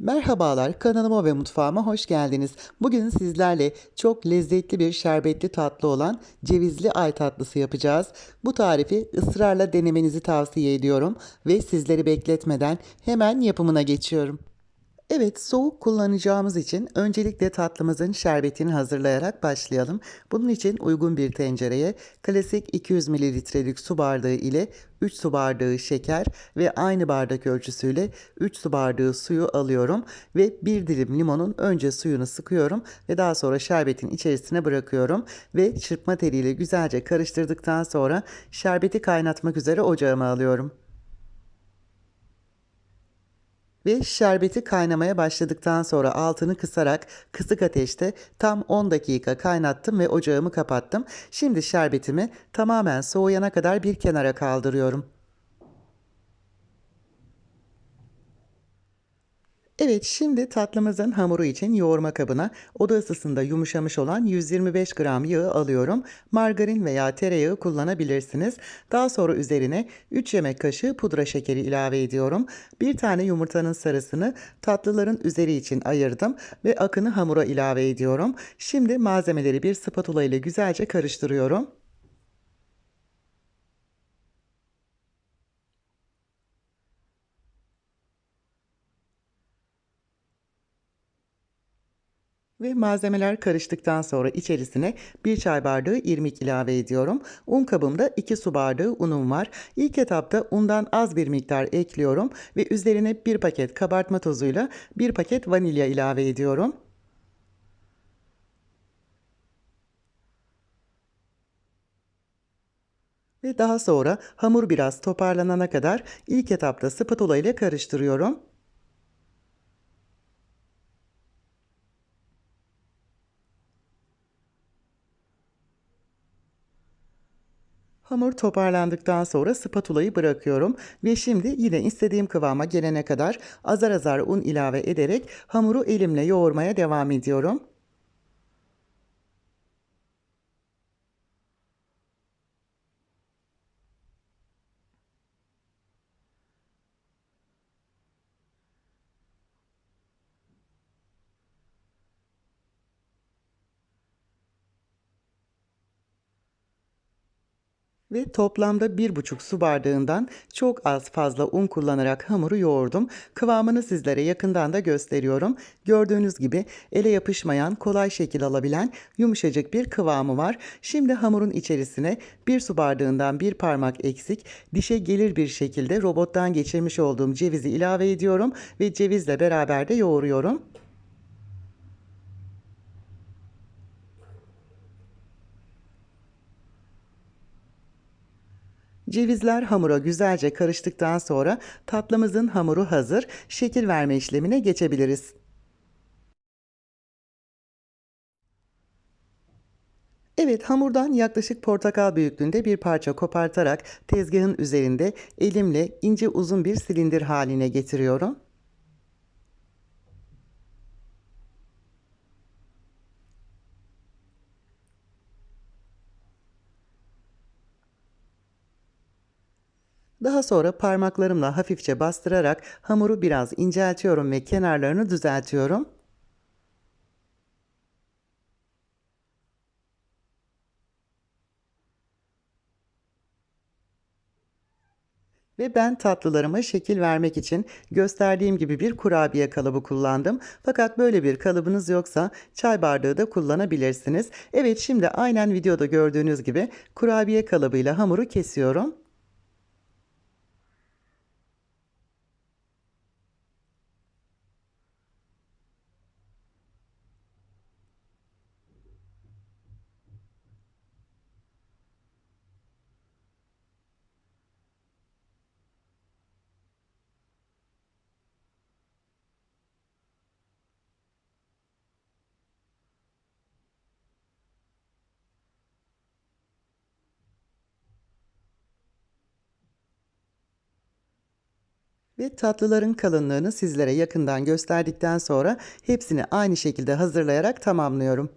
Merhabalar, kanalıma ve mutfağıma hoş geldiniz. Bugün sizlerle çok lezzetli bir şerbetli tatlı olan cevizli ay tatlısı yapacağız. Bu tarifi ısrarla denemenizi tavsiye ediyorum ve sizleri bekletmeden hemen yapımına geçiyorum. Evet, soğuk kullanacağımız için öncelikle tatlımızın şerbetini hazırlayarak başlayalım. Bunun için uygun bir tencereye klasik 200 mililitrelik su bardağı ile 3 su bardağı şeker ve aynı bardak ölçüsüyle 3 su bardağı suyu alıyorum ve bir dilim limonun önce suyunu sıkıyorum ve daha sonra şerbetin içerisine bırakıyorum ve çırpma teliyle güzelce karıştırdıktan sonra şerbeti kaynatmak üzere ocağıma alıyorum. Ve şerbeti kaynamaya başladıktan sonra altını kısarak kısık ateşte tam 10 dakika kaynattım ve ocağımı kapattım. Şimdi şerbetimi tamamen soğuyana kadar bir kenara kaldırıyorum. Evet, şimdi tatlımızın hamuru için yoğurma kabına oda ısısında yumuşamış olan 125 gram yağı alıyorum. Margarin veya tereyağı kullanabilirsiniz. Daha sonra üzerine 3 yemek kaşığı pudra şekeri ilave ediyorum. Bir tane yumurtanın sarısını tatlıların üzeri için ayırdım ve akını hamura ilave ediyorum. Şimdi malzemeleri bir spatula ile güzelce karıştırıyorum. Ve malzemeler karıştıktan sonra içerisine 1 çay bardağı irmik ilave ediyorum. Un kabımda 2 su bardağı unum var. İlk etapta undan az bir miktar ekliyorum ve üzerine 1 paket kabartma tozuyla 1 paket vanilya ilave ediyorum. Ve daha sonra hamur biraz toparlanana kadar ilk etapta spatula ile karıştırıyorum. Hamur toparlandıktan sonra spatulayı bırakıyorum ve şimdi yine istediğim kıvama gelene kadar azar azar un ilave ederek hamuru elimle yoğurmaya devam ediyorum. Ve toplamda 1,5 su bardağından çok az fazla un kullanarak hamuru yoğurdum. Kıvamını sizlere yakından da gösteriyorum. Gördüğünüz gibi ele yapışmayan, kolay şekil alabilen yumuşacık bir kıvamı var. Şimdi hamurun içerisine 1 su bardağından bir parmak eksik, dişe gelir bir şekilde robottan geçirmiş olduğum cevizi ilave ediyorum ve cevizle beraber de yoğuruyorum. Cevizler hamura güzelce karıştıktan sonra tatlımızın hamuru hazır. Şekil verme işlemine geçebiliriz. Evet hamurdan yaklaşık portakal büyüklüğünde bir parça kopartarak tezgahın üzerinde elimle ince uzun bir silindir haline getiriyorum. Daha sonra parmaklarımla hafifçe bastırarak hamuru biraz inceltiyorum ve kenarlarını düzeltiyorum. Ve ben tatlılarıma şekil vermek için gösterdiğim gibi bir kurabiye kalıbı kullandım. Fakat böyle bir kalıbınız yoksa çay bardağı da kullanabilirsiniz. Evet şimdi aynen videoda gördüğünüz gibi kurabiye kalıbıyla hamuru kesiyorum. Ve tatlıların kalınlığını sizlere yakından gösterdikten sonra hepsini aynı şekilde hazırlayarak tamamlıyorum.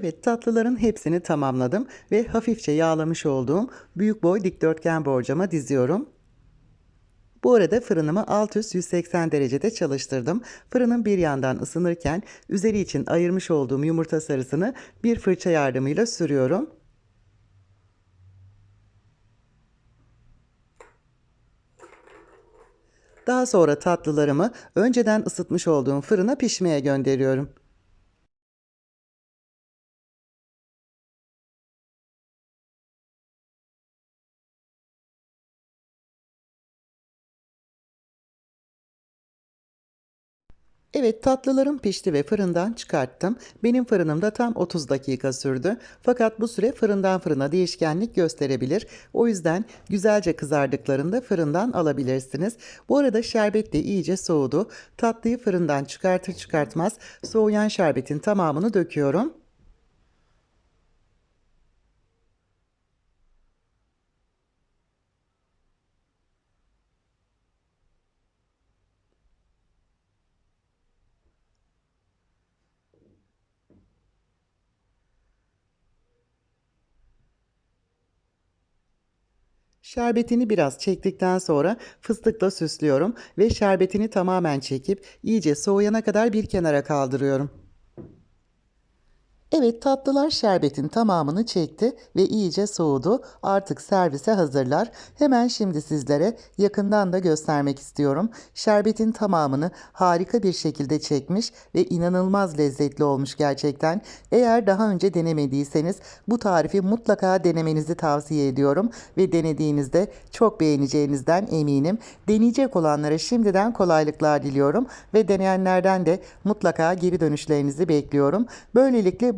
Evet tatlıların hepsini tamamladım ve hafifçe yağlamış olduğum büyük boy dikdörtgen borcama diziyorum. Bu arada fırınımı alt üst 180 derecede çalıştırdım. Fırının bir yandan ısınırken üzeri için ayırmış olduğum yumurta sarısını bir fırça yardımıyla sürüyorum. Daha sonra tatlılarımı önceden ısıtmış olduğum fırına pişmeye gönderiyorum. Evet tatlılarım pişti ve fırından çıkarttım. Benim fırınımda tam 30 dakika sürdü. Fakat bu süre fırından fırına değişkenlik gösterebilir. O yüzden güzelce kızardıklarında fırından alabilirsiniz. Bu arada şerbet de iyice soğudu. Tatlıyı fırından çıkartır çıkartmaz soğuyan şerbetin tamamını döküyorum. Şerbetini biraz çektikten sonra fıstıkla süslüyorum ve şerbetini tamamen çekip iyice soğuyana kadar bir kenara kaldırıyorum. Evet tatlılar şerbetin tamamını çekti ve iyice soğudu. Artık servise hazırlar. Hemen şimdi sizlere yakından da göstermek istiyorum. Şerbetin tamamını harika bir şekilde çekmiş ve inanılmaz lezzetli olmuş gerçekten. Eğer daha önce denemediyseniz bu tarifi mutlaka denemenizi tavsiye ediyorum ve denediğinizde çok beğeneceğinizden eminim. Deneyecek olanlara şimdiden kolaylıklar diliyorum ve deneyenlerden de mutlaka geri dönüşlerinizi bekliyorum. Böylelikle